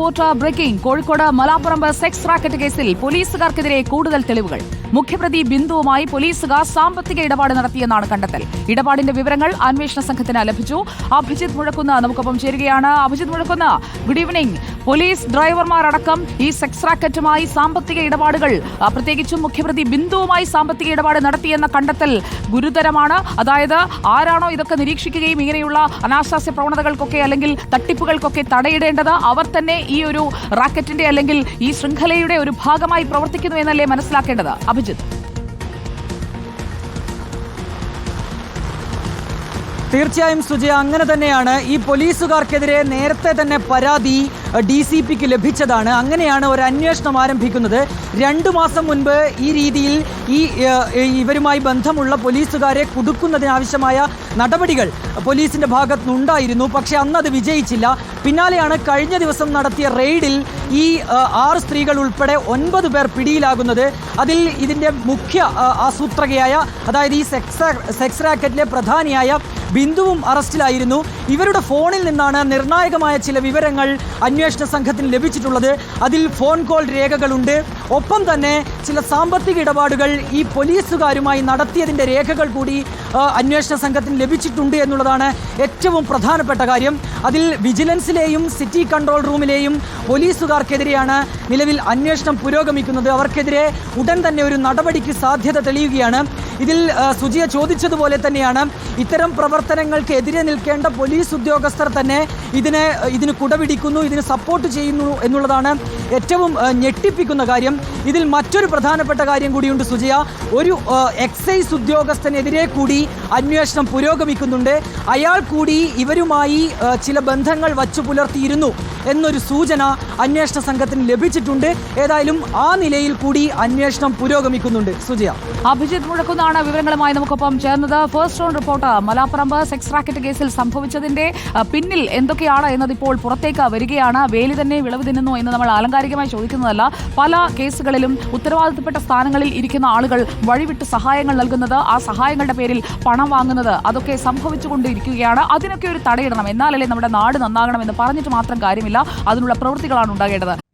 Report breaking. Kozhikode Malaparamba sex racket കേസിൽ പോലീസുകാർക്കെതിരെ കൂടുതൽ തെളിവുകൾ. മുഖ്യപ്രതി ബിന്ദുവുമായി പോലീസുകാർ സാമ്പത്തിക ഇടപാട് നടത്തിയെന്നാണ് കണ്ടെത്തൽ. ഇടപാടിന്റെ വിവരങ്ങൾ അന്വേഷണ സംഘത്തിന് ലഭിച്ചു. അഭിജിത്ത് മുഴക്കുന്ന് നമുക്കൊപ്പം ചേരുകയാണ്. Abhijith Muzhakkunnu good evening police ഡ്രൈവർമാരടക്കം ഈ സെക്സ് റാക്കറ്റുമായി സാമ്പത്തിക ഇടപാടുകൾ പ്രത്യേകിച്ചും മുഖ്യപ്രതി ബിന്ദുവുമായി സാമ്പത്തിക ഇടപാട് നടത്തിയെന്ന കണ്ടെത്തൽ ഗുരുതരമാണ്. അതായത് ആരാണോ ഇതൊക്കെ നിരീക്ഷിക്കുകയും ഇങ്ങനെയുള്ള അനാശാസ്യ പ്രവണതകൾക്കൊക്കെ അല്ലെങ്കിൽ തട്ടിപ്പുകൾക്കൊക്കെ തടയിടേണ്ടത് അവർ തന്നെ ഈ ഒരു റാക്കറ്റിന്റെ അല്ലെങ്കിൽ ഈ ശൃംഖലയുടെ ഒരു ഭാഗമായി പ്രവർത്തിക്കുന്നു എന്നല്ലേ മനസ്സിലാക്കേണ്ടത്? അഭിജിത്ത് തീർച്ചയായും സുജയ അങ്ങനെ തന്നെയാണ് ഈ പോലീസുകാർക്കെതിരെ നേരത്തെ തന്നെ പരാതി ഡി സി പിക്ക് ലഭിച്ചതാണ്. അങ്ങനെയാണ് ഒരു അന്വേഷണം ആരംഭിക്കുന്നത്. രണ്ടു മാസം മുൻപ് ഈ രീതിയിൽ ഈ ഇവരുമായി ബന്ധമുള്ള പോലീസുകാരെ കുടുക്കുന്നതിനാവശ്യമായ നടപടികൾ പോലീസിന്റെ ഭാഗത്തുനിന്നുണ്ടായിരുന്നു പക്ഷേ അത് വിജയിച്ചില്ല. പിന്നാലെയാണ് കഴിഞ്ഞ ദിവസം നടത്തിയ റെയ്ഡിൽ ഈ ആറ് സ്ത്രീകൾ ഉൾപ്പെടെ ഒൻപത് പേർ പിടിയിലാകുന്നത്. അതിൽ ഇതിന്റെ മുഖ്യ ആസൂത്രകയായ അതായത് ഈ സെക്സ് സെക്സ് റാക്കറ്റിലെ പ്രധാനിയായ ബിന്ദുവും അറസ്റ്റിലായിരുന്നു. ഇവരുടെ ഫോണിൽ നിന്നാണ് നിർണായകമായ ചില വിവരങ്ങൾ അന്വേഷണ സംഘത്തിന് ലഭിച്ചിട്ടുള്ളത്. അതിൽ ഫോൺ കോൾ രേഖകളുണ്ട്. ഒപ്പം തന്നെ ചില സാമ്പത്തിക ഇടപാടുകൾ ഈ പോലീസുകാരുമായി നടത്തിയതിന്റെ രേഖകൾ കൂടി അന്വേഷണ സംഘത്തിന് ലഭിച്ചിട്ടുണ്ട് എന്നുള്ളതാണ് ഏറ്റവും പ്രധാനപ്പെട്ട കാര്യം. അതിൽ വിജിലൻസിലെയും സിറ്റി കൺട്രോൾ റൂമിലെയും പോലീസുകാർക്കെതിരെയാണ് നിലവിൽ അന്വേഷണം പുരോഗമിക്കുന്നത്. അവർക്കെതിരെ ഉടൻ തന്നെ ഒരു നടപടിക്ക് സാധ്യത തെളിയുകയാണ്. ഇതിൽ സുജിയ ചോദിച്ചതുപോലെ തന്നെയാണ് ഇത്തരം പ്രവർത്തനങ്ങൾക്ക് എതിരെ നിൽക്കേണ്ട പോലീസ് ഉദ്യോഗസ്ഥർ തന്നെ ഇതിനെ ഇതിന് കുടപിടിക്കുന്നു ഇതിന് സപ്പോർട്ട് ചെയ്യുന്നു എന്നുള്ളതാണ് ഏറ്റവും ഞെട്ടിപ്പിക്കുന്ന കാര്യം. ഇതിൽ മറ്റൊരു പ്രധാനപ്പെട്ട കാര്യം കൂടിയുണ്ട് സുജയ. ഒരു എക്സൈസ് ഉദ്യോഗസ്ഥനെതിരെ കൂടി അന്വേഷണം പുരോഗമിക്കുന്നുണ്ട്. അയാൾ കൂടി ഇവരുമായി ചില ബന്ധങ്ങൾ വച്ചു പുലർത്തിയിരുന്നു എന്നൊരു സൂചന അന്വേഷണ സംഘത്തിന് ലഭിച്ചിട്ടുണ്ട്. ഏതായാലും ആ നിലയിൽ കൂടി അന്വേഷണം പുരോഗമിക്കുന്നുണ്ട്. സുജയ. അഭിജിത്ത് മുഴക്കുന്നാണ് വിവരങ്ങളുമായി നമുക്കൊപ്പം ചേർന്നത്. First round report Malaparamba sex racket കേസിൽ സംഭവിച്ചതിന്റെ അഹ്, പിന്നിൽ എന്തൊക്കെയാണ് എന്നത് ഇപ്പോൾ പുറത്തേക്ക് വരികയാണ്. വേലി തന്നെ വിളവ് തിന്നുന്നു എന്ന് നമ്മൾ ആലങ്കാരികമായി ചോദിക്കുന്നതല്ല. പല കേസുകളിലും ഉത്തരവാദിത്തപ്പെട്ട സ്ഥാനങ്ങളിൽ ഇരിക്കുന്ന ആളുകൾ വഴിവിട്ട് സഹായങ്ങൾ നൽകുന്നത് ആ സഹായങ്ങളുടെ പേരിൽ പണം വാങ്ങുന്നത് അതൊക്കെ സംഭവിച്ചുകൊണ്ടിരിക്കുകയാണ്. അതിനൊക്കെ ഒരു തടയിടണം. എന്നാലല്ലേ നമ്മുടെ നാട് നന്നാകണമെന്ന് പറഞ്ഞിട്ട് മാത്രം കാര്യമില്ല. അതിനുള്ള പ്രവൃത്തികളാണ് ഉണ്ടാകേണ്ടത്.